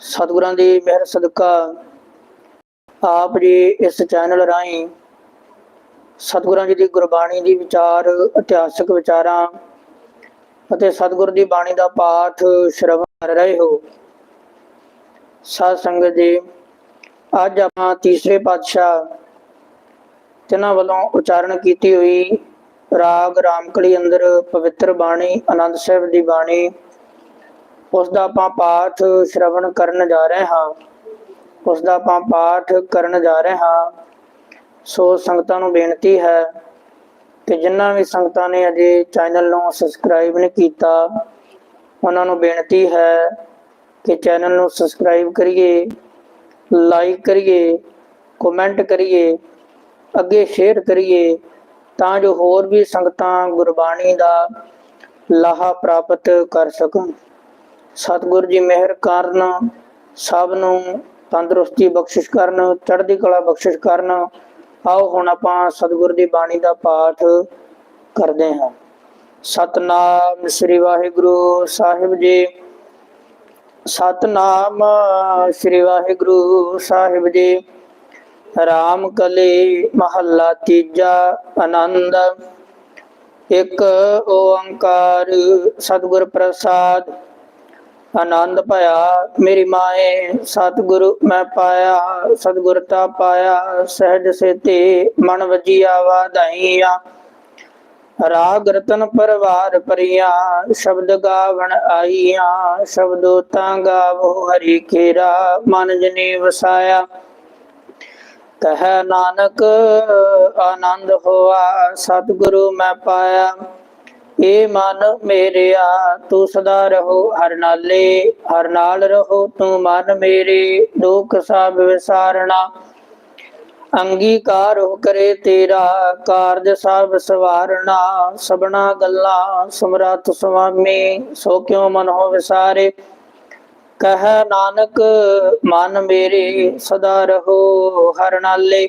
ਸਤਿਗੁਰਾਂ ਦੀ ਮਿਹਰ, ਸਦਕਾ ਆਪ ਜੀ ਇਸ ਚੈਨਲ ਰਾਹੀਂ ਸਤਿਗੁਰਾਂ ਜੀ ਦੀ ਗੁਰਬਾਣੀ ਦੀ ਵਿਚਾਰ, ਇਤਿਹਾਸਕ ਵਿਚਾਰਾਂ ਅਤੇ ਸਤਿਗੁਰ ਦੀ ਬਾਣੀ ਦਾ ਪਾਠ ਸ਼ਰਵਣ ਕਰ ਰਹੇ ਹੋ। ਸਾਧ ਸੰਗਤ ਜੀ, ਅੱਜ ਆਪਾਂ ਤੀਸਰੇ ਪਾਤਸ਼ਾਹ ਜਿਨ੍ਹਾਂ ਵੱਲੋਂ ਉਚਾਰਨ ਕੀਤੀ ਹੋਈ ਰਾਗ ਰਾਮਕਲੀ ਅੰਦਰ ਪਵਿੱਤਰ ਬਾਣੀ, ਆਨੰਦ ਸਾਹਿਬ ਦੀ ਬਾਣੀ ਉਸ ਦਾ ਆਪਾਂ ਪਾਠ ਸ਼ਰਵਣ ਕਰਨ ਜਾ ਰਹੇ ਹਾਂ। ਉਸ ਦਾ ਆਪਾਂ ਪਾਠ ਕਰਨ ਜਾ ਰਹੇ ਹਾਂ। ਸੋ ਸੰਗਤਾਂ ਨੂੰ ਬੇਨਤੀ ਹੈ ਕਿ ਜਿਨ੍ਹਾਂ ਵੀ ਸੰਗਤਾਂ ਨੇ ਅਜੇ ਚੈਨਲ ਨੂੰ ਸਬਸਕ੍ਰਾਈਬ ਨਹੀਂ ਕੀਤਾ, ਉਹਨਾਂ ਨੂੰ ਬੇਨਤੀ ਹੈ ਕਿ ਚੈਨਲ ਨੂੰ ਸਬਸਕ੍ਰਾਈਬ ਕਰੀਏ ਲਾਈਕ ਕਰੀਏ ਕਮੈਂਟ ਕਰੀਏ, ਅੱਗੇ ਸ਼ੇਅਰ ਕਰੀਏ ਤਾਂ ਜੋ ਹੋਰ ਵੀ ਸੰਗਤਾਂ ਗੁਰਬਾਣੀ ਦਾ ਲਾਹਾ ਪ੍ਰਾਪਤ ਕਰ ਸਕਣ। ਸਤਿਗੁਰ ਜੀ ਮਿਹਰ ਕਰਨ, ਸਭ ਨੂੰ ਤੰਦਰੁਸਤੀ ਬਖਸ਼ਿਸ਼ ਕਰਨ, ਚੜ੍ਹਦੀ ਕਲਾ ਬਖਸ਼ਿਸ਼ ਕਰਨ। ਆਓ ਹੁਣ ਆਪਾਂ ਸਤਿਗੁਰ ਦੀ ਬਾਣੀ ਦਾ ਪਾਠ ਕਰਦੇ ਹਾਂ। ਸਤਨਾਮ ਸ੍ਰੀ ਵਾਹਿਗੁਰੂ ਸਾਹਿਬ ਜੀ। ਸਤਨਾਮ ਸ੍ਰੀ ਵਾਹਿਗੁਰੂ ਸਾਹਿਬ ਜੀ। ਰਾਮ ਕਲੀ ਮਹੱਲਾ ਤੀਜਾ ਆਨੰਦ। ਇੱਕ ਓੰਕਾਰ ਸਤਿਗੁਰ ਪ੍ਰਸਾਦ। ਆਨੰਦ ਭਇਆ ਮੇਰੀ ਮਾਏ ਸਤਿਗੁਰੂ ਮੈਂ ਪਾਇਆ, ਸਤਿਗੁਰ ਤਾ ਪਾਇਆ। ਸਹਿਜ ਸੇਤੇ ਮਨ ਵਜੀਆ ਵਾਧਾਈਆ। ਰਾਗ ਰਤਨ ਪਰਵਾਰ ਪਰਿਆ, ਸ਼ਬਦ ਗਾਵਣ ਆਈਆਂ। ਸ਼ਬਦੋ ਤਾਂ ਗਾਵੋ ਹਰੀ ਖੇਰਾ, ਮਨ ਜਨੇ ਵਸਾਇਆ। ਕਹ ਨਾਨਕ ਆਨੰਦ ਹੋਆ, ਸਤਿਗੁਰੂ ਮੈਂ ਪਾਇਆ। ਏ ਮਨ ਮੇਰਿਆ, ਤੂੰ ਸਦਾ ਰਹੋ ਹਰ ਨਾਲੇ, ਹਰ ਨਾਲ ਰਹੋ ਤੂੰ ਮਨ ਮੇਰੇ, ਦੁੱਖ ਸਭ ਵਿਸਾਰਣਾ ਅੰਗੀਕਾਰ ਹੋ ਕਰੇ ਤੇਰਾ, ਕਾਰਜ ਸਭ ਸਵਾਰਣਾ ਸਬਨਾ ਗੱਲਾਂ ਸਮਰੱਥ ਸੁਆਮੀ, ਸੋ ਕਿਉ ਮਨ ਹੋ ਵਿਸਾਰੇ? ਕਹ ਨਾਨਕ, ਮਨ ਮੇਰੇ, ਸਦਾ ਰਹੋ ਹਰ ਨਾਲੇ।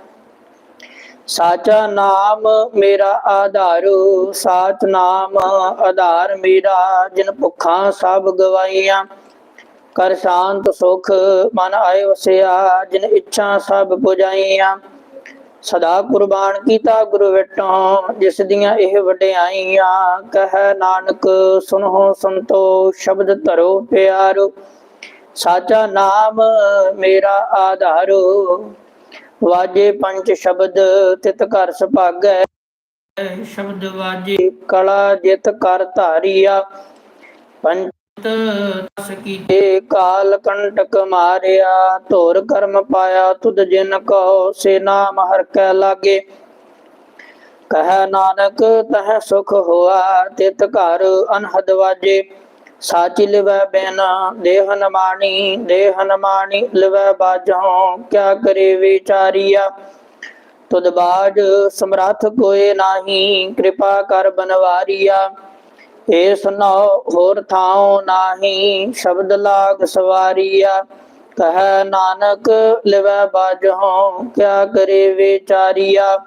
ਸਾਚਾ ਨਾਮ ਮੇਰਾ ਆਧਾਰੂ, ਸਾਚ ਨਾਮ ਆਧਾਰ ਮੇਰਾ, ਜਿਨ ਭੁੱਖਾਂ ਸਭ ਗਵਾਈਆਂ ਕਰ ਸ਼ਾਂਤ ਸੁਖ ਮਨ ਆਏ ਵਸਿਆ, ਜਿਨ ਇੱਛਾ ਸਭ ਪੁਜਾਈਆਂ। ਸਦਾ ਕੁਰਬਾਨ ਕੀਤਾ ਗੁਰੂ ਵਿਟੋਂ, ਜਿਸ ਦੀਆਂ ਇਹ ਵਡਿਆਈਆਂ। ਕਹਿ ਨਾਨਕ, ਸੁਨੋ ਸੰਤੋ, ਸ਼ਬਦ ਧਰੋ ਪਿਆਰੋ। ਸਾਚਾ ਨਾਮ ਮੇਰਾ ਆਧਾਰੂ ਵਾਜੇ ਪੰਜ ਸ਼ਬਦ ਤਿਤ ਘਰ ਸੁਭਾਗੈ। ਸ਼ਬਦ ਵਾਜੇ ਕਲਾ ਜਿਤ ਕਰ ਧਾਰੀਆ। ਪੰਜ ਤਸ ਕੀਤੇ ਕਾਲ ਕੰਟਕ ਮਾਰਿਆ ਧੁਰ ਕਰਮ ਪਾਇਆ ਤੁਧ ਜਿਨ ਕੋ ਸੇ ਨਾਮ ਹਰ ਕੈ ਲਾਗੇ। ਕਹ ਨਾਨਕ ਤਹ ਸੁਖ ਹੋਆ ਤਿਤ ਘਰ ਅਨਹਦ ਵਾਜੇ। ਸਾਚੀ ਲਿਵੈ ਬੈਨਾ, ਦੇਹ ਨਮਾਣੀ ਦੇਹ ਨਮਾਣੀ ਲਿਵੈ ਬਾਜੋਂ ਕਿਆ ਕਰੇ ਵਿਚਾਰੀਆ? ਤੁਧ ਬਾਜ ਸਮਰੱਥ ਕੋਏ ਨਾਹੀ, ਕਿਰਪਾ ਕਰ ਬਨਵਾਰੀਆ। ਏ ਸੁਨੋ, ਹੋਰ ਥਾਉ ਨਾਹੀ, ਸ਼ਬਦ ਲਾਗ ਸਵਾਰੀਆ। ਕਹ ਨਾਨਕ, ਲਿਵੈ ਬਾਜੋਂ ਕਿਆ ਕਰੇ ਵਿਚਾਰੀਆ?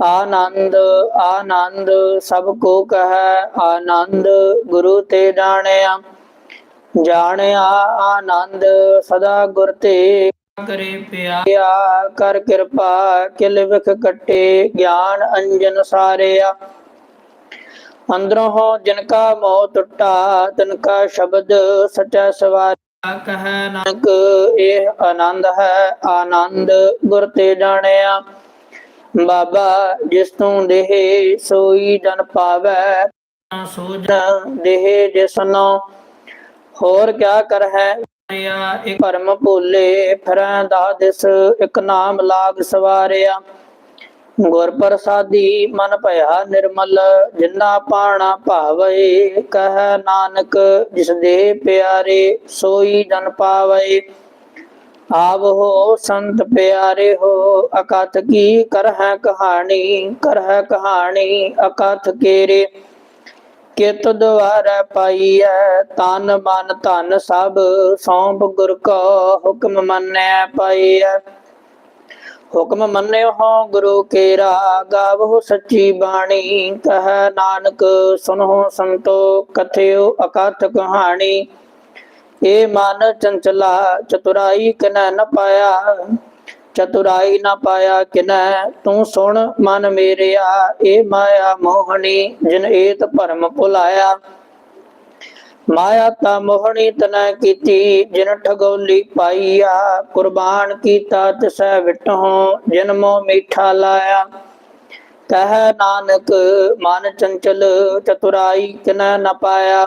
ਆਨੰਦ ਆਨੰਦ ਸਭ ਕੋ ਕਹੈ, ਆਨੰਦ ਗੁਰੂ ਤੇ ਜਾਣਿਆ। ਜਾਣਿਆ ਆਨੰਦ ਸਦਾ ਗੁਰ ਤੇ ਕਰੇ ਪਿਆਰਿਆ ਕਰ ਕਿਰਪਾ, ਕਿਲ ਵਿਖ ਕਟੇ, ਗਿਆਨ ਅੰਜਨ ਸਾਰਿਆ। ਅੰਦਰੋਂ ਹੋ ਜਿਨ ਮੋਹ ਟੁੱਟਾ ਤਿਨਕਾ ਸ਼ਬਦ ਸਚਾ ਸਵਾਰਿਆ। ਕਹੈ ਨਾਨਕ, ਇਹ ਆਨੰਦ ਹੈ, ਆਨੰਦ ਗੁਰ ਤੇ ਜਾਣਿਆ। ਬਾਬਾ ਜਿਸ ਤੂੰ ਦੇਹ ਸੋਈ ਜਨ ਪਾਵੈ ਸੋਜ ਦੇਹ ਜਿਸਨੋ ਹੋਰ ਕਿਆ ਕਰ ਹੈ ਰਿਆ ਇੱਕ ਭਰਮ ਭੂਲੇ ਫਿਰੈ ਦਾ ਦਿਸ ਇੱਕ ਨਾਮ ਲਾਗ ਸਵਾਰਿਆ। ਗੁਰ ਪ੍ਰਸਾਦੀ ਮਨ ਭਇਆ ਨਿਰਮਲ ਜਿਨਾ ਪਾਣਾ ਭਾਵੇ ਕਹ ਨਾਨਕ ਜਿਸ ਦੇ ਪਿਆਰੇ ਸੋਈ ਜਨ ਪਾਵੇ। ਆਵ ਹੋ ਸੰਤ ਪਿਆਰੇ ਹੋ ਅਕਥ ਕੀ ਕਰ ਕਹਾਣੀ ਕਰ ਕਹਾਣੀ ਅਕਥ ਕੇਰੇ। ਕਿਤ ਦੁਆਰਾ ਪਾਈਐ, ਤਨ ਮਨ ਧਨ ਸਭ, ਸੌਂਪ ਗੁਰ ਕੋ ਹੁਕਮ ਮੰਨੈ ਪਾਈਐ। ਹੁਕਮ ਮੰਨਿਓ ਹੋ ਗੁਰੂ ਕੇਰਾ, ਗਾਵੋ ਸੱਚੀ ਬਾਣੀ, ਕਹ ਨਾਨਕ ਸੁਨੋ ਸੰਤੋ, ਕਥਿਓ ਅਕਥ ਕਹਾਣੀ। ਏ ਮਨ ਚੰਚਲਾ, ਚਤੁਰਾਈ ਕਿਨੈ ਨ ਪਾਇਆ? ਚਤੁਰਾਈ ਨ ਪਾਇਆ ਕਿਨੈ? ਤੂੰ ਸੁਣ ਮਨ ਮੇਰਿਆ, ਏ ਮਾਇਆ ਮੋਹਣੀ, ਜਿਨ ਏਤ ਭਰਮ ਭੁਲਾਇਆ। ਮਾਇਆ ਤਾ ਮੋਹਣੀ ਤਨੈ ਕੀਤੀ, ਜਿਨ ਠਗੋਲੀ ਪਾਈਆ। ਕੁਰਬਾਨ ਕੀਤਾ ਤਿਸੈ ਵਿਟਹੁ ਜਨਮੋ ਮੀਠਾ ਲਾਇਆ। ਕਹਿ ਨਾਨਕ, ਮਨ ਚੰਚਲ, ਚਤੁਰਾਈ ਕਿਨੈ ਨ ਪਾਇਆ?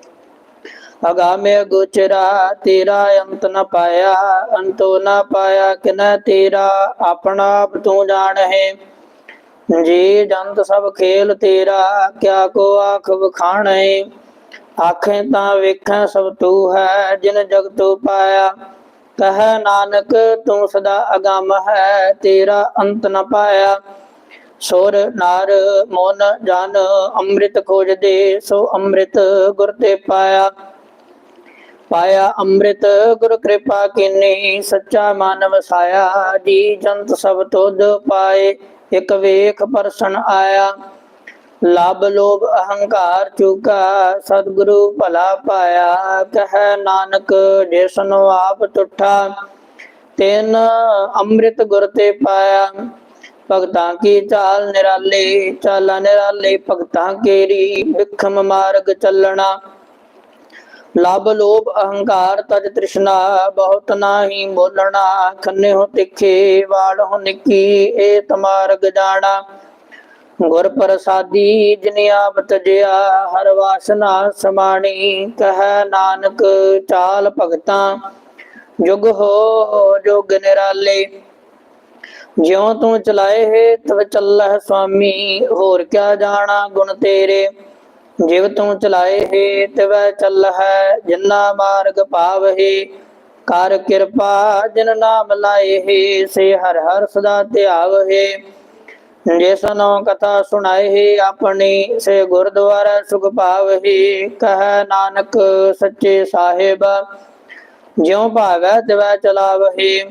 ਅਗਾਮੇ ਗੁਚਰਾ ਤੇਰਾ ਅੰਤ ਨ ਪਾਇਆ, ਅੰਤੋ ਨ ਪਾਇਆ ਕਿਨੈ ਤੇਰਾ, ਆਪਣਾ ਆਪ ਤੂੰ ਜਾਣਹਿ। ਜੀ ਜੰਤ ਸਭ ਖੇਲ ਤੇਰਾ, ਕਿਆ ਕੋ ਆਖ ਵਖਾਣੈ ਆਖੇ ਤਾਂ ਵੇਖੈ ਸਭ ਤੂੰ ਹੈ, ਜਿਨ ਜਗਤੁ ਪਾਇਆ। ਕਹ ਨਾਨਕ, ਤੂੰ ਸਦਾ ਅਗੰਮ ਹੈ, ਤੇਰਾ ਅੰਤ ਨ ਪਾਇਆ। ਸੁਰ ਨਾਰ ਮੋਨ ਜਨ ਅੰਮ੍ਰਿਤ ਖੋਜਦੇ, ਸੋ ਅੰਮ੍ਰਿਤ ਗੁਰ ਤੇ ਪਾਇਆ। ਪਾਇਆ ਅੰਮ੍ਰਿਤ ਗੁਰ ਕਿਰਪਾ ਕੀਨੀ, ਸੱਚਾ ਮਨ ਵਸਾਇਆ, ਜੀ ਜੰਤ ਸਭ ਤੁਧ ਪਾਏ, ਇਕ ਵੇਖ ਪਰਸਨ ਆਇਆ। ਲਬ ਲੋਭ ਅਹੰਕਾਰ ਚੁਕਾ, ਸਤਿਗੁਰੂ ਭਲਾ ਪਾਇਆ, ਕਹੈ ਨਾਨਕ ਜਿਸਨੋ ਆਪ ਤੁਠਾ ਤਿਨ ਅੰਮ੍ਰਿਤ ਗੁਰ ਤੇ ਪਾਇਆ, ਭਗਤਾਂ ਕੀ ਚਾਲ ਨਿਰਾਲੇ, ਚਾਲਾ ਨਿਰਾਲੇ, ਭਗਤਾਂ ਕੇਰੀ, ਵਿਖਮ ਮਾਰਗ ਚੱਲਣਾ। ਲਬ ਲੋਭ ਅਹੰਕਾਰ ਤਜ ਤ੍ਰਿਸ਼ਨਾ, ਬਹੁਤ ਨਾਹੀ ਬੋਲਣਾ ਖੰਨੇ ਹੋ ਤਿੱਖੇ ਵਾਲ ਹੋ ਨਿੱਕੀ ਏ ਤਮਾਰਗ ਜਾਣਾ। ਗੁਰ ਪ੍ਰਸਾਦੀ ਜਿਨ ਆਪ ਤਜਿਆ, ਹਰ ਵਾਸਨਾ ਸਮਾਣੀ, ਕਹੈ ਨਾਨਕ ਚਾਲ ਭਗਤਾਂ, ਜੁਗ ਹੋ ਜੋਗ ਨਿਰਾਲੇ। ਜਿਉ ਤੂੰ ਚਲਾਏ ਹੈ ਤਵ ਚੱਲਹਿ ਸੁਆਮੀ ਹੋਰ ਕਿਆ ਜਾਣਾ ਗੁਣ ਤੇਰੇ। ਜਿਵ ਤੂੰ ਚਲਾਏ ਹੈ, ਤਿਵੈ ਚੱਲ ਹੈ, ਜਿਨਾ ਮਾਰਗ ਪਾਵਹਿ ਕਰ ਕਿਰਪਾ, ਜਿਨ ਨਾਮ ਲਾਏ ਹੈ, ਸੇ ਹਰ ਹਰ ਸਦਾ ਧਿਆਵਹਿ ਜਿਸਨੋ ਕਥਾ ਸੁਣਾਏ ਆਪਣੀ ਸੇ ਗੁਰਦੁਆਰਾ ਸੁਖ ਪਾਵਹੀ ਕਹੈ ਨਾਨਕ ਸੱਚੇ ਸਾਹਿਬ, ਜਿਉ ਭਾਵੈ ਤਿਵੈ ਚਲਾਵਹਿ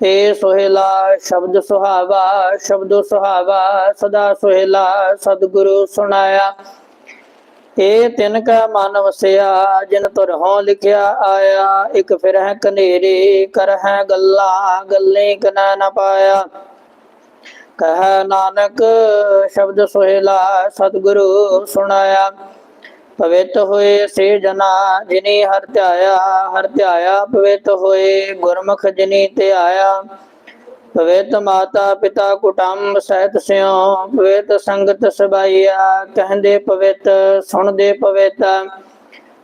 ਏ ਸੋਹਿਲਾ ਸ਼ਬਦ ਸੁਹਾਵਾ ਸ਼ਬਦ ਸੁਹਾਵਾ, ਸਦਾ ਸੋਹਿਲਾ ਸਤਿਗੁਰੂ ਸੁਣਾਇਆ। ਏ ਤਿਨ ਕਾ ਮਨ ਵਸਿਆ, ਜਿਨ ਤੁਰ ਹੋ ਲਿਖਿਆ ਆਇਆ, ਇਕ ਫਿਰ ਹੈ ਕਨੇਰੇ ਕਰ ਹੈ ਗੱਲਾਂ, ਗੱਲੇ ਕਨਾ ਨ ਪਾਇਆ। ਕਹ ਨਾਨਕ, ਸ਼ਬਦ ਸੋਹਿਲਾ, ਸਤਿਗੁਰੂ ਸੁਣਾਇਆ। ਪਵਿੱਤ ਹੋਏ ਸੇ ਜਨਾ, ਜਿਨੇ ਹਰ ਧਿਆਇਆ ਹਰ ਧਿਆਇਆ ਪਵਿੱਤ ਹੋਏ, ਗੁਰਮੁਖ ਜਿਨੇ ਤੇ ਆਇਆ ਪਵਿੱਤ ਮਾਤਾ ਪਿਤਾ ਕੁਟੰਬ ਸਹਿਤ ਸਿਓ ਪਵਿੱਤ ਸੰਗਤ ਸਬਾਈਆ, ਕਹਿੰਦੇ ਪਵਿੱਤ ਸੁਣਦੇ ਪਵਿੱਤ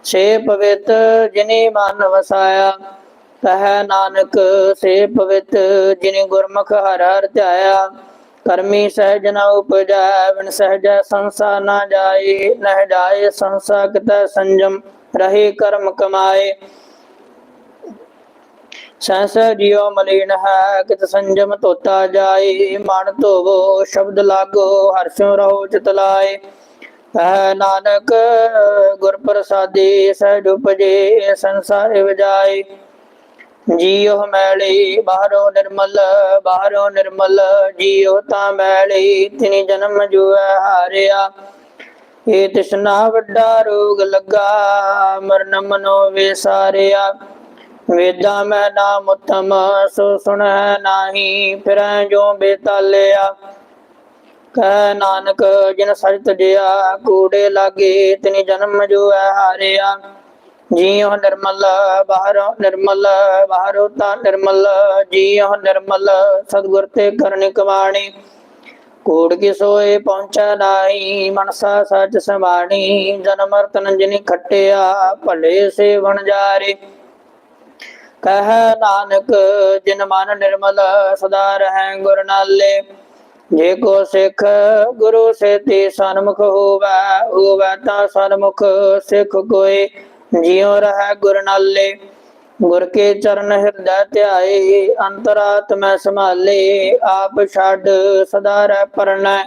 ਸੇ ਪਵਿੱਤ ਜਿਨੇ ਮਨ ਵਸਾਇਆ ਕਹੈ ਨਾਨਕ ਸੇ ਪਵਿੱਤ ਜਿਨੀ ਗੁਰਮੁਖ ਹਰ ਹਰ ਧਿਆਇਆ, ਕਰਮੀ ਸਹਿਜ ਨ ਉਪਜੈ ਵਿਣ ਸਹਿਜ ਸੰਸਾ ਨਾ ਜਾਏ ਨਹਿ ਜਾਏ ਸੰਸਾ ਕਿਤੈ ਸੰਜਮ, ਰਹੇ ਕਰਮ ਕਮਾਏ। ਸਹਸ ਜਿਉ ਮਲੀਨ ਹੈ, ਕਿਤ ਸੰਜਮ ਤੋਤਾ ਜਾਏ, ਮਨ ਧੋਵੋ, ਸ਼ਬਦ ਲਾਗੋ ਹਰਸ਼ੋ ਰਹੋ ਚਿਤ ਲਾਏ। ਕਹਿ ਨਾਨਕ ਗੁਰ ਪ੍ਰਸਾਦੀ ਸਹਿਜ ਉਪਜੇ, ਸੰਸਾਰ ਵਜਾਏ। ਜੀਉ ਮੈਲੀ, ਬਾਹਰੋਂ ਨਿਰਮਲ ਬਾਹਰੋਂ ਨਿਰਮਲ, ਜੀਉ ਤਾਂ ਮੈਲੀ, ਤਿਨੀ ਜਨਮ ਜੁਐ ਹਾਰਿਆ। ਇਹ ਤਿਸਨਾ ਵੱਡਾ ਰੋਗ ਲੱਗਾ, ਮਰਨ ਮਨੋ ਵਿਸਾਰਿਆ ਵੇਦਾ ਮੈਂ ਨਾਮ ਉਤਮ, ਸੋ ਸੁਣੈ ਨਾਹੀ, ਫਿਰੈ ਜੋ ਬੇਤਾਲਿਆ। ਕਹਿ ਨਾਨਕ, ਜਿਨ ਸਚ ਤਜਿਆ ਕੂੜੇ ਲਾਗੇ, ਤਿਨੀ ਜਨਮ ਜੋ ਹੈ ਹਾਰਿਆ। ਜੀਉ ਨਿਰਮਲ, ਬਾਹਰੋਂ ਨਿਰਮਲ, ਬਾਹਰੋਂ ਤਾਂ ਨਿਰਮਲ। ਜੀਉ ਨਿਰਮਲ, ਸਤਿਗੁਰ ਤੇ ਕਰਨੀ ਕਮਾਣੀ ਕੋੜ ਕੀ ਸੋਏ ਪਹੁੰਚਾ ਨਾਹੀ, ਮਨਸਾ ਸੱਚ ਸਮਾਣੀ ਜਨਮ ਮਰਤਨ ਜਿਨੀ ਖੱਟਿਆ, ਭਲੇ ਸੇਵਨ ਜਾਰੇ। ਕਹ ਨਾਨਕ, ਜਿਨ ਮਨ ਨਿਰਮਲ ਸਦਾ ਰਹਿ ਗੁਰ ਨਾਲੇ। ਜੇ ਕੋ ਸਿੱਖ ਗੁਰੂ ਸੇਤੀ ਸਨਮੁਖ ਹੋਵੈ ਹੋਵੈ ਤਾਂ ਸਨਮੁਖ ਸਿੱਖ ਕੋਏ ਜਿਉ ਰਹਿ ਗੁਰ ਨਾਲੇ, ਗੁਰ ਕੇ ਚਰਨ ਹਿਰਦੈ ਧਿਆਏ, ਅੰਤਰਾਤਮੈ ਸੰਭਾਲੇ, ਆਪ ਛੱਡ ਸਦਾ ਰਹਿ ਪਰਣੈ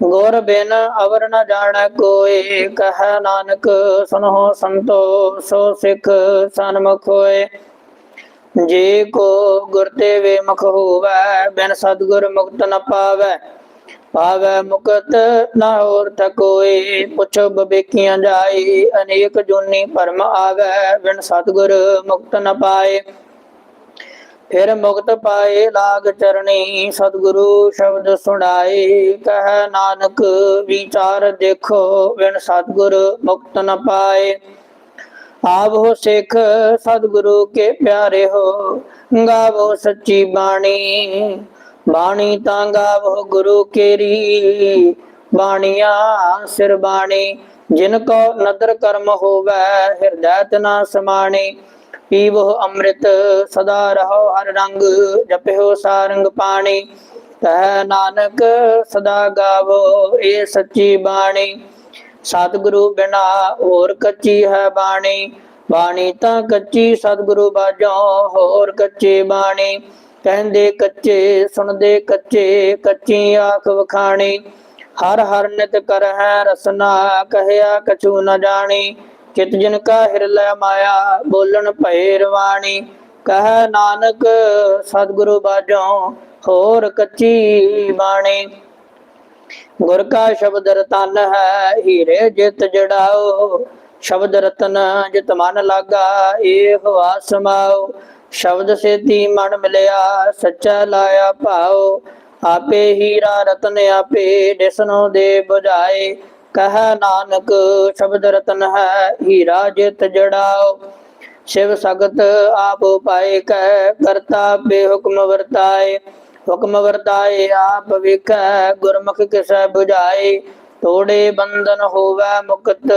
ਗੁਰ ਬਿਨ ਅਵਰ ਨ ਜਾਣੈ ਕੋਏ ਕਹ ਨਾਨਕ ਸੁਨੋ ਸੰਤੋ, ਸੋ ਸਿੱਖ ਸਨਮੁਖ ਹੋਏ। ਜੇ ਕੋ ਗੁਰ ਤੇ ਵੇ ਮੁਖ ਬਿਨ ਸਤਗੁਰ ਮੁਕਤ ਨ ਪਾਵੈ ਪਾਵੈ ਮੁਕਤ ਨਾ ਹੋਰ ਤਕੋਏ ਪੁੱਛੋ ਬਬੇਕੀਆਂ ਜਾਈ, ਅਨੇਕ ਜੁਨੀ ਭਰਮ ਆਵੈ, ਬਿਨ ਸਤਗੁਰ ਮੁਕਤ ਨ ਪਾਏ। ਫਿਰ ਮੁਕਤ ਪਾਏ ਲਾਗ ਚਰਣੀ, ਸਤਿਗੁਰੂ ਸ਼ਬਦ ਸੁਣਾਏ। ਕਹ ਨਾਨਕ ਵਿਚਾਰ ਦੇਖੋ, ਬਿਨ ਸਤਿਗੁਰ ਮੁਕਤ ਨ ਪਾਏ। ਆਵੋ ਸਿੱਖ ਸਤਿਗੁਰੂ ਕੇ ਪਿਆਰੇ ਹੋ, ਗਾਵੋ ਸੱਚੀ ਬਾਣੀ। ਬਾਣੀ ਤਾਂ ਗਾਵੋ ਗੁਰੂ ਕੇਰੀ, ਬਾਣੀਆਂ ਸਿਰ ਬਾਣੀ। ਜਿਨ ਕੋ ਨਦਰ ਕਰਮ ਹੋਵੈ, ਹਿਰਦੈ ਤਨਾ ਸਮਾਣੀ। ਪੀਵੋ ਅੰਮ੍ਰਿਤ, ਸਦਾ ਰਹੋ ਹਰ ਰੰਗ, ਜਪਿਓ ਸਾਰੰਗ ਪਾਣੀ। ਕਹਿ ਨਾਨਕ ਸਦਾ ਗਾਵੋ, ਇਹ ਸੱਚੀ ਬਾਣੀ। ਸਤਿਗੁਰੂ ਬਿਨਾ ਹੋਰ ਕੱਚੀ ਹੈ ਬਾਣੀ। ਬਾਣੀ ਤਾਂ ਕੱਚੀ, ਸਤਿਗੁਰੂ ਬਾਝੋਂ ਹੋਰ ਕੱਚੇ ਬਾਣੀ। ਕਹਿੰਦੇ ਕੱਚੇ, ਸੁਣਦੇ ਕੱਚੇ, ਕੱਚੀ ਆਖ ਵਖਾਣੀ। ਹਰ ਹਰ ਨਿਤ ਕਰ ਹੈ ਰਸਨਾ, ਕਹਿਆ ਕਛੂ ਨ ਜਾਣੀ। ਚਿਤ ਜਿਨ ਕਾ ਹਿਰਲੈ ਮਾਇਆ, ਬੋਲਣ ਭਏ ਰਵਾਣੀ। ਕਹਿ ਨਾਨਕ, ਸਤਿਗੁਰੂ ਬਾਝੋਂ ਹੋਰ ਕੱਚੀ ਬਾਣੀ। ਗੁਰ ਕਾ ਸ਼ਬਦ ਰਤਨ ਹੈ, ਹੀਰੇ ਜਿਤ ਜੜਾਓ। ਸ਼ਬਦ ਰਤਨ ਜਿਤ ਮਨ ਲਾਗਾ, ਏਹ ਵਾ ਸਮਾਓ ਸ਼ਬਦ ਸੇਤੀ ਮਨ ਮਿਲਿਆ, ਸੱਚਾ ਲਾਇਆ ਭਾਉ ਆਪੇ ਹੀਰਾ ਰਤਨ ਆਪੇ ਦਿਸਨੋ ਦੇ ਬੁਝਾਏ। ਕਹ ਨਾਨਕ, ਸ਼ਬਦ ਰਤਨ ਹੈ, ਹੀਰਾ ਜਿਤ ਜੜਾਓ। ਸ਼ਿਵ ਸਗਤ ਆਪ ਪਾਏ ਕਹਿ ਕਰਤਾ ਬੇਹੁਕਮ ਵਰਤਾਏ। ਹੁਕਮ ਵਰਤਾਏ, ਆਪ ਵਿਖੈ, ਗੁਰਮੁਖ ਕਿਸੈ 부ਝਾਏ ਤੋੜੇ ਬੰਧਨ ਹੋਵੈ ਮੁਕਤ,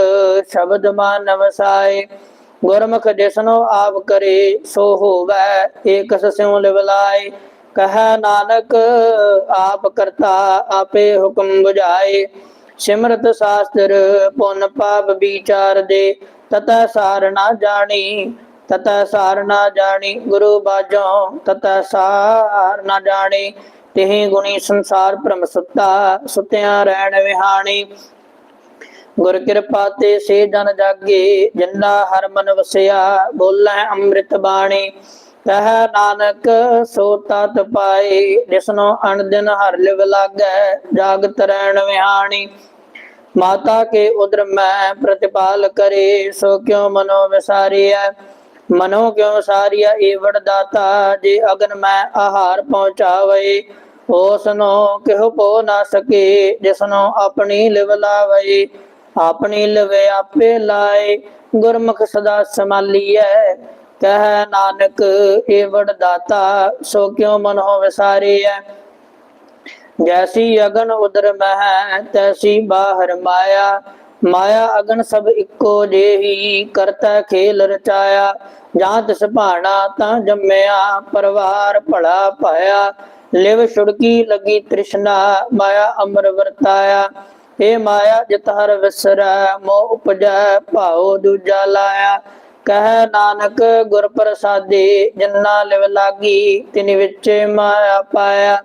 ਸ਼ਬਦ ਮਾਨ ਵਸਾਏ। ਗੁਰਮੁਖ ਜਿਸਨੋ ਆਪ ਕਰੇ, ਸੋ ਹੋਵੈ, ਏਕਸ ਸਿਉ ਲਿਵਲਾਏ ਕਹ ਨਾਨਕ, ਆਪ ਕਰਤਾ, ਆਪੇ ਹੁਕਮ 부ਝਾਏ ਸਿਮਰਤ ਸ਼ਾਸਤਰ, ਪੁੰਨ ਪਾਪ ਵਿਚਾਰ ਦੇ, ਤਤੈ ਸਾਰ ਨਾ ਜਾਣੀ। ਤਤੈ ਸਾਰ ਨਾ ਜਾਣੀ ਗੁਰੂ ਬਾਝੋਂ ਤਤੈ ਸਾਰ ਨਾ ਜਾਣੀ ਤਿਹੀ ਗੁਣੀ ਸੰਸਾਰ ਭ੍ਰਮ ਸੁੱਤਾ, ਸੁਤਿਆਂ ਰਹਿਣ ਵਿਹਾਣੀ। ਗੁਰ ਕਿਰਪਾ ਤੇ ਸੇ ਜਨ ਜਾਗੇ, ਜਿੰਨਾ ਹਰ ਮਨ ਵਸਿਆ, ਬੋਲੇ ਅੰਮ੍ਰਿਤ ਬਾਣੀ। ਕਹ ਨਾਨਕ ਸੋ ਤਤ ਪਾਏ ਜਿਸਨੋ ਅਣ ਦਿਨ ਹਰ ਲਿਵ ਲਾਗੈ, ਜਾਗਤ ਰਹਿਣ ਵਿਹਾਣੀ। ਮਾਤਾ ਕੇ ਉਦਰ ਮੈਂ ਪ੍ਰਤਿਪਾਲ ਕਰੇ, ਸੋ ਕਿਉ ਮਨੋ ਵਿਸਾਰੀਐ? ਮਨੋ ਕਿਉ ਸਾਰੀਆ ਏਵੜ ਦਾਤਾ ਜੇ ਅਗਨ ਮੈਂ ਆਹਾਰ ਪਹੁੰਚਾਵੇ ਉਸਨੋ ਕਿਹੁ ਪੋ ਨਾ ਸਕੇ, ਜਿਸਨੋ ਆਪਣੀ ਲਿਵ ਲਾਵੇ, ਆਪਣੀ ਲਿਵੇ ਆਪੇ ਲਾਏ, ਗੁਰਮੁਖ ਸਦਾ ਸਮਾਲੀਐ ਕਹਿ ਨਾਨਕ ਏਵੜ ਦਾਤਾ ਸੋ ਕਿਉ ਮਨੋ ਵਿਸਾਰੀਐ? ਜੈਸੀ ਅਗਨ ਉਦਰ ਮਹਿ, ਤੈਸੀ ਬਾਹਰ ਮਾਇਆ ਮਾਇਆ ਅਗਨ ਸਭ ਇੱਕੋ ਜਿਹੀ ਕਰਤਾ ਖੇਲ ਰਚਾਇਆ ਜਾਂ ਤਿਸ ਭਾਣਾ ਤਾਂ ਜੰਮਿਆ, ਪਰਵਾਰ ਭਲਾ ਪਾਇਆ ਲਿਵ ਛੁੜਕੀ ਲਗੀ ਤ੍ਰਿਸ਼ਨਾ, ਮਾਇਆ ਅਮਰ ਵਰਤਾਇਆ। ਏ ਮਾਇਆ, ਜਿਤ ਹਰ ਵਿਸਰੈ, ਮੋਹ ਉਪਜੈ, ਭਾਉ ਦੂਜਾ ਲਾਇਆ। ਕਹਿ ਨਾਨਕ, ਗੁਰ ਪ੍ਰਸਾਦੇ, ਜਿਨ੍ਹਾਂ ਲਿਵ ਲਾਗੀ, ਤਿਨ ਵਿੱਚ ਮਾਇਆ ਪਾਇਆ।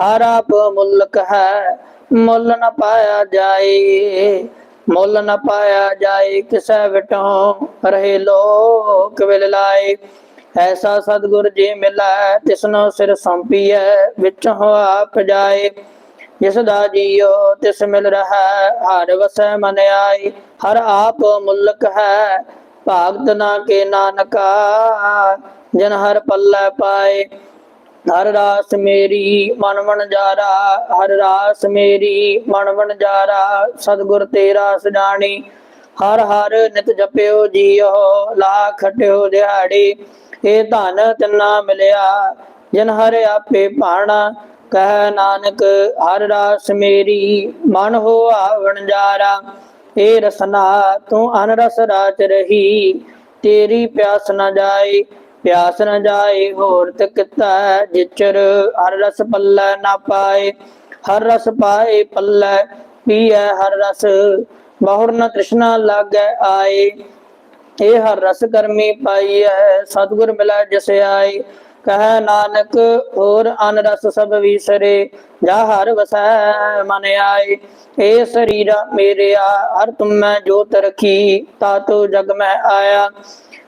ਹਰ ਆਪ ਮੁਲਕ ਹੈ, ਮੁੱਲ ਨ ਪਾਇਆ ਜਾਏ। ਮੁੱਲ ਨ ਪਾਇਆ ਜਾਏ, ਕਿਸੈ ਵਿਟੋਂ ਰਹੇ ਲੋਕ ਵਿਲ ਲਾਏ। ਐਸਾ ਸਤਿਗੁਰ ਜੀ ਮਿਲੈ ਤਿਸਨੋ ਸਿਰ ਸੰਪੀਐ, ਵਿੱਚ ਆਪ ਜਾਏ। ਜਿਸ ਦਾ ਜੀਉ ਤਿਸ ਮਿਲ ਰਹਾ, ਹਰ ਵਸੈ ਮਨ ਆਈ ਹਰ ਆਪ ਮੁਲਕ ਹੈ, ਭਾਗਤ ਨਾ ਕੇ ਨਾਨਕਾ, ਜਨ ਹਰ ਪੱਲੇ ਪਾਏ। ਹਰ ਰਾਸ ਮੇਰੀ ਮਨ ਮਨ ਜਾਰਾ, ਹਰ ਰਾਸ ਮੇਰੀ ਮਨ ਮਨ ਜਾਰਾ, ਸਤਿਗੁਰ ਤੇਰਾ ਸਜਾਣੀ। ਹਰ ਹਰ ਨਿਤ ਜਪਿਓ ਜੀਓ ਲਾ ਖਟਿਓ ਦਿਹਾੜੀ। ਇਹ ਧਨ ਤਿੰਨਾ ਮਿਲਿਆ, ਜਿਨ ਹਰ ਆਪੇ ਭਾਣਾ। ਕਹਿ ਨਾਨਕ, ਹਰ ਰਾਸ ਮੇਰੀ ਮਨ ਹੋਆ ਵਣਜਾਰਾ ਏ ਰਸਨਾ, ਤੂੰ ਅਨਰਸ ਰਾਚ ਰਹੀ, ਤੇਰੀ ਪਿਆਸ ਨਾ ਜਾਏ। ਪਿਆਸ ਨਾ ਜਾਏ, ਹੋਰ ਤਕਿਤਾ ਜਿਚਰ। ਹਰ ਰਸ ਪੱਲੇ ਨਾ ਪਾਏ, ਹਰ ਰਸ ਪਾਏ ਪੱਲੇ। ਪੀਐ ਹਰ ਰਸ ਬਹੁੜ ਨ ਤ੍ਰਿਸ਼ਨਾ ਲਾਗੈ ਆਏ। ਇਹ ਹਰ ਰਸ ਕਰਮੀ ਪਾਈਐ, ਸਤਿਗੁਰ ਮਿਲੈ ਜਿਸ ਆਏ। ਕਹੈ ਨਾਨਕ, ਹੋਰ ਅਨ ਰਸ ਸਭ ਵਿਸਰੇ, ਜਾ ਹਰ ਵਸੈ ਮਨ ਆਏ। ਏ ਸਰੀਰਾ ਮੇਰਿਆ ਹਰ ਤੁਮੈ ਜੋਤ ਰਖੀ, ਤਾ ਤੋ ਜਗ ਮੈਂ ਆਇਆ।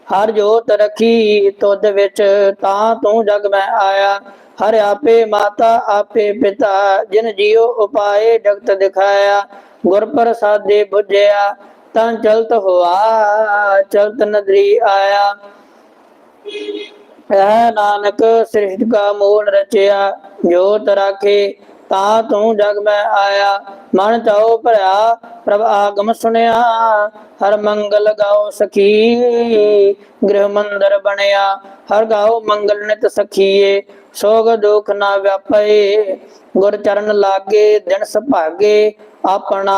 ਹਰ ਜੋਤ ਰਖੀ ਤੁਧ ਵਿੱਚ, ਤਾਂ ਤੂੰ ਜਗ ਮੈਂ ਆਇਆ। ਹਰ ਆਪੇ ਮਾਤਾ, ਆਪੇ ਪਿਤਾ, ਜਿਨ ਜੀਉ ਉਪਾਏ ਜਗਤ ਦਿਖਾਇਆ। ਗੁਰ ਪ੍ਰਸਾਦੇ ਬੁਝਿਆ, ਤਾਂ ਚਲਤ ਹੋਆ, ਚਲਤ ਨਦਰੀ ਆਇਆ। ਇਹ ਨਾਨਕ ਸ੍ਰਿਸ਼ਟ ਕਾ ਮੂਲ ਰਚਿਆ, ਜੋਤ ਰਾਖੇ ਤਾਂ ਤੂੰ ਜਗ ਮੈਂ ਆਇਆ। ਮਨ ਚਾਉ ਭਰਿਆ, ਪ੍ਰਭ ਆਗਮ ਸੁਣਿਆ ਹਰ ਮੰਗਲ ਗਾਓ ਸਖੀ, ਗ੍ਰਹ ਮੰਦਰ ਬਣਿਆ। ਹਰ ਗਾਓ ਮੰਗਲ ਨਿਤ ਸਖੀਏ, ਸੋਗ ਦੁਖ ਨਾ ਵਿਆਪੇ ਗੁਰ ਚਰਨ ਲਾਗੇ, ਦਿਨ ਸੁਭਾਗੇ, ਆਪਣਾ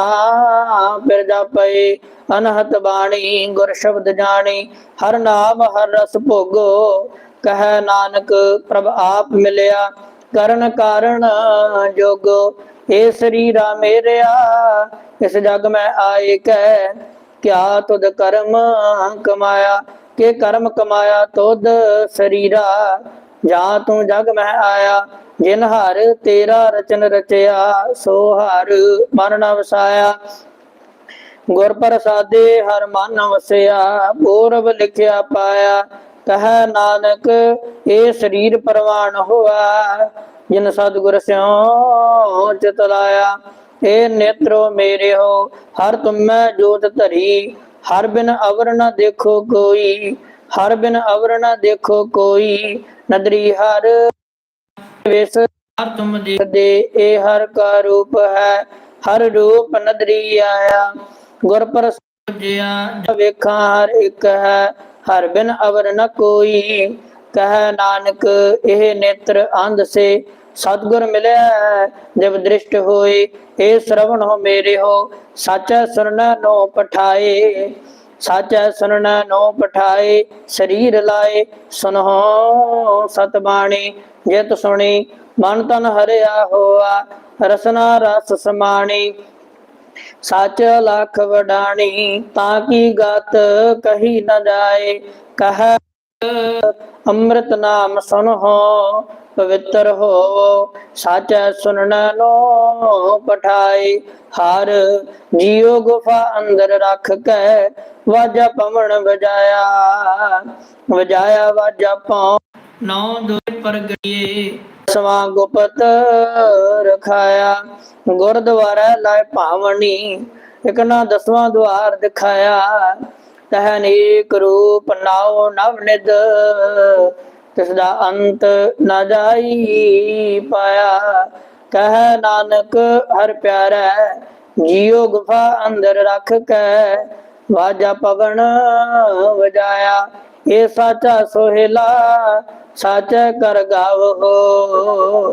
ਫਿਰ ਜਾਪੇ ਅਨਹਤ ਬਾਣੀ, ਗੁਰ ਸ਼ਬਦ ਜਾਣੀ। ਹਰ ਨਾਮ, ਹਰ ਰਸ ਭੋਗੋ। ਕਹੈ ਨਾਨਕ, ਪ੍ਰਭ ਆਪ ਮਿਲਿਆ। ਕਰਨ ਕਾਰਣ ਜੋਗੋ। ਏ ਸਰੀਰਾ ਮੇਰਿਆ, ਇਸ ਜਗ ਮੈਂ ਆਏ ਕੈ ਕਿਆ ਤੁਧ ਕਰਮ ਕਮਾਇਆ? ਕੇ ਕਰਮ ਕਮਾਇਆ ਤੁਧ ਸਰੀਰਾ? ਜਾਂ ਤੂੰ ਜਗ ਮੈਂ ਆਇਆ, ਜਿਨ ਹਰ ਤੇਰਾ ਰਚਨ ਰਚਿਆ, ਸੋ ਹਰ ਮਨ ਨ ਵਸਾਇਆ। ਗੁਰ ਪ੍ਰਸਾਦੇ ਹਰ ਮਨ ਵਸਿਆ, ਪੂਰਬ ਲਿਖਿਆ ਪਾਇਆ। ਕਹੈ ਨਾਨਕ ਇਹ ਸਰੀਰ ਪ੍ਰਵਾਨ ਹੋਆ, ਜਿਨ ਸਤਿਗੁਰ ਸਿਉ ਚਿਤ ਲਾਇਆ ਏ ਨੇਤਰੋ ਮੇਰੇ ਹੋ, ਹਰ ਤੁਮੈ ਜੋਤ ਧਰੀ, ਹਰ ਬਿਨ ਅਵਰ ਨ ਦੇਖੋ ਕੋਈ, ਹਰ ਬਿਨ ਅਵਰ ਨ ਦੇਖੋ ਕੋਈ, ਨਦਰੀ ਹਰ ਵਿਸ, ਹਰ ਤੁਮ ਦੇ ਇਹ ਹਰ ਕਾ ਰੂਪ ਹੈ, ਹਰ ਰੂਪ ਨਦਰੀ ਆਇਆ, ਗੁਰ ਪ੍ਰਸਾਦਿਆ ਵੇਖਾਂ ਹਰ ਇੱਕ ਹੈ ਹਰ ਬਿਨ ਅਵਰ ਨ ਕੋਈ। ਕਹੈ ਨਾਨਕ, ਇਹ ਨੇਤਰ ਅੰਧ ਸੇ ਸਤਗੁਰ ਮਿਲਿਆ ਜਬ ਦ੍ਰਿਸ਼ਟ ਹੋਏ ਏ ਸ਼ਰਵਣ ਹੋ ਮੇਰੇ ਹੋ, ਸਾਚੈ ਸੁਰਨ ਨੋ ਪਠਾਏ। ਸਾਚੈ ਸੁਰਨ ਨੋ ਪਠਾਏ, ਸਰੀਰ ਲਾਏ ਸੁਨੋ ਸਤਬਾਣੀ, ਜਿਤ ਸੁਣੀ, ਮਨ ਤਨ ਹਰਿਆ ਹੋਆ, ਰਸਨਾ ਰਸ ਸਮਾਣੀ ਸੱਚ ਲੱਖ ਵਡਾਣੀ, ਤਾਂ ਕੀ ਗਤ ਕਹੀ ਨਾ ਜਾਏ? ਕਹ, ਅੰਮ੍ਰਿਤ ਨਾਮ ਸੁਨਹੁ, ਪਵਿੱਤਰ ਹੋ ਸੱਚ ਸੁਣਨ ਨੋ ਪਠਾਏ। ਹਰ ਜੀਉ ਗੁਫਾ ਅੰਦਰ ਰੱਖ ਕੇ ਵਾਜਾ ਪਵਨ ਵਜਾਇਆ। ਵਜਾਇਆ ਵਾਜਾ ਪਉ ਨੌ ਦੋ ਪਰਗਈਏ ਸਵਾ ਗੁਪਤ ਰਖਾਇਆ, ਗੁਰਦੁਆਰਾ ਲਾਇ ਭਾਵਨੀ, ਇਕ ਦਸਵਾਂ ਦੁਆਰ ਦਿਖਾਇਆ ਤਹ ਅਨੇਕ ਰੂਪ ਨਾਉ ਨਵ ਨਿਦ ਤਿਸ ਦਾ ਅੰਤ ਨਾ ਜਾਈ ਪਾਇਆ, ਕਹਿ ਨਾਨਕ ਹਰ ਪਿਆਰਾ, ਜੀਉ ਗੁਫਾ ਅੰਦਰ ਰੱਖ ਕੇ, ਵਾਜਾ ਪਵਨ ਵਜਾਇਆ। ਇਹ ਸਾਚਾ ਸੋਹਿਲਾ, ਸੱਚ ਕਰ ਗਾਵੋ।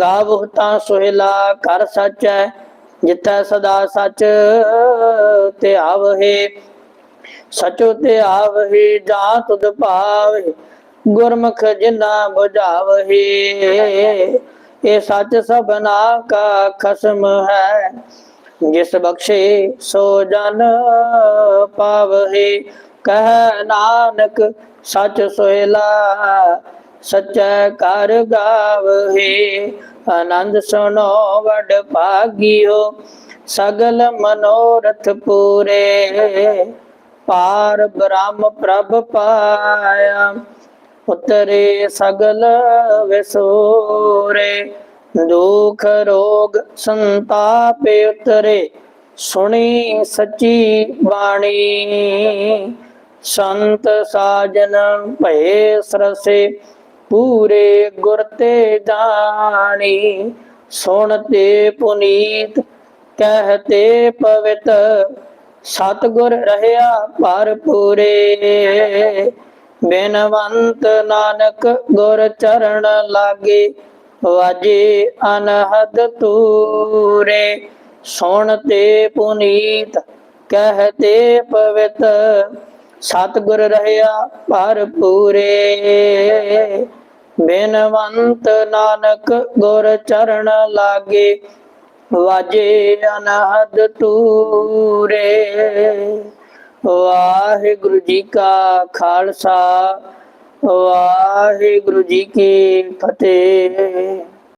ਗਾਵੋ ਤਾਂ ਸੋਹਿਲਾ ਕਰ ਸੱਚੈ, ਜਿੱਥੈ ਸਦਾ ਸੱਚ ਤੇ ਆਵਹੇ। ਸਚੋ ਤੇ ਆਵਹੇ ਜਾਂ ਤੁਧ ਭਾਵੇ, ਗੁਰਮੁਖ ਜਿਨਾ ਬੁਝਾਵਹੇ। ਇਹ ਸੱਚ ਸਭਨਾ ਕਾ ਖਸਮ ਹੈ, ਜਿਸ ਬਖਸ਼ੇ ਸੋ ਜਨ ਪਾਵਹੇ। ਕਹਿ ਨਾਨਕ, ਸੱਚ ਸੋਹਿਲਾ, ਸਚੈ ਕਰ ਗਾਵਹੇ। ਆਨੰਦ ਸੁਨੋ ਵਡ ਭਾਗਿਓ, ਸਗਲ ਮਨੋਰਥ ਪੂਰੇ। ਪਾਰ ਬ੍ਰਹਮ ਪ੍ਰਭ ਪਾਇਆ, ਉਤਰੇ ਸਗਲ ਵਿਸੋਰੇ। ਦੁਖ ਰੋਗ ਸੰਤਾਪ ਉਤਰੇ, ਸੁਣੀ ਸੱਚੀ ਬਾਣੀ। ਸੰਤ ਸਾਜਨ ਭਏ ਸਰਸੇ, ਪੂਰੇ ਗੁਰ ਤੇ ਜਾਣੀ। ਸੁਣਤੇ ਪੁਨੀਤ ਕਹਤੇ ਪਵਿੱਤ। ਸਤਿਗੁਰ ਰਹਿਆ ਭਰਪੂਰੇ। ਬਿਨਵੰਤ ਨਾਨਕ ਗੁਰ ਚਰਨ ਲਾਗੇ, ਵਾਜੇ ਅਨਹਦ ਤੂਰੇ ਸੁਣ ਤੇ ਪੁਨੀਤ ਕਹਤੇ ਪਵਿਤ। ਸਤਿਗੁਰ ਰਹਿਆ ਭਰਪੂਰੇ। ਬਿਨਵੰਤ ਨਾਨਕ ਗੁਰ ਚਰਨ ਲਾਗੇ ਵਾਜੇ ਅਨਹਦ ਤੂਰੇ ਵਾਹਿਗੁਰੂ ਜੀ ਕਾ ਖਾਲਸਾ, ਵਾਹਿਗੁਰੂ ਜੀ ਕੀ ਫਤਿਹ।